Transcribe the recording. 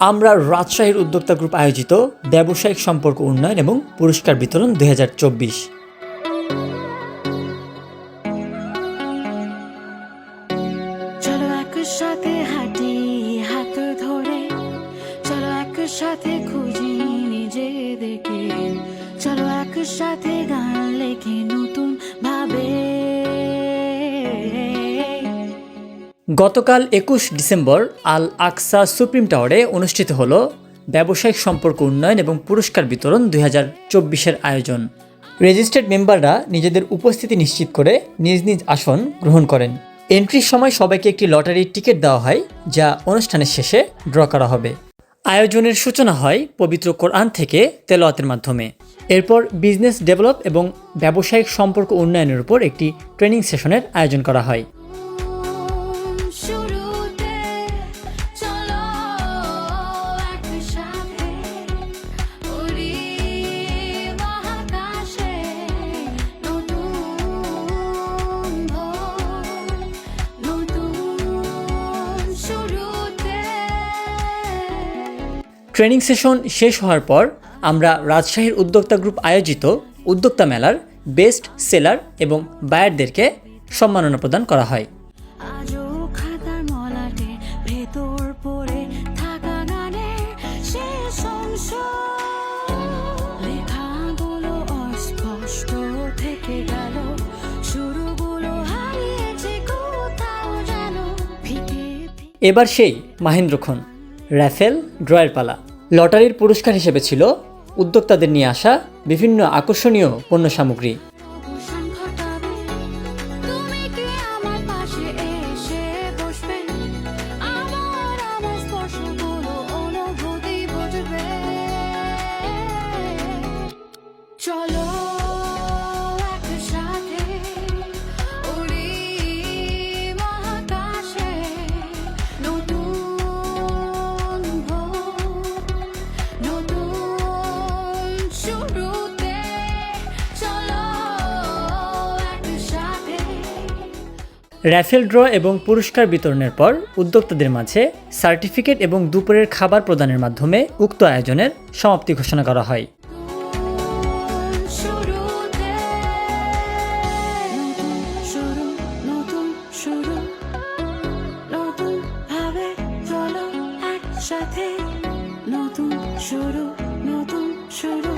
আমরা রাজশাহীর উদ্যোক্তা গ্রুপ আয়োজিত ব্যবসায়িক সম্পর্ক উন্নয়ন এবং পুরস্কার বিতরণ দুই চলো হাঁটি ধরে। চলো খুঁজি চলো গান লেখি গতকাল একুশ ডিসেম্বর আল আকসা সুপ্রিম টাওয়ারে অনুষ্ঠিত হল ব্যবসায়িক সম্পর্ক উন্নয়ন এবং পুরস্কার বিতরণ দুই হাজার চব্বিশের আয়োজন। রেজিস্টার্ড মেম্বাররা নিজেদের উপস্থিতি নিশ্চিত করে নিজ নিজ আসন গ্রহণ করেন। এন্ট্রির সময় সবাইকে একটি লটারির টিকিট দেওয়া হয়, যা অনুষ্ঠানের শেষে ড্র করা হবে। আয়োজনের সূচনা হয় পবিত্র কোরআন থেকে তেলাওয়াতের মাধ্যমে। এরপর বিজনেস ডেভেলপ এবং ব্যবসায়িক সম্পর্ক উন্নয়নের উপর একটি ট্রেনিং সেশনের আয়োজন করা হয়। ট্রেনিং সেশন শেষ হওয়ার পর আমরা রাজশাহীর উদ্যোক্তা গ্রুপ আয়োজিত উদ্যোক্তা মেলার বেস্ট সেলার এবং বায়ারদেরকে সম্মাননা প্রদান করা হয়। এবার সেই মাহেন্দ্রক্ষণ র্যাফেল ড্রয়ের পালা লটারির পুরস্কার হিসেবে ছিল উদ্যোক্তাদের নিয়ে আসা বিভিন্ন আকর্ষণীয় পণ্য সামগ্রী অবসান র্যাফেল ড্র এবং পুরস্কার বিতরণের পর উদ্যোক্তাদের মাঝে সার্টিফিকেট এবং দুপুরের খাবার প্রদানের মাধ্যমে উক্ত আয়োজনের সমাপ্তি ঘোষণা করা হয়। সাথে নতুন শুরু নতুন শুরু।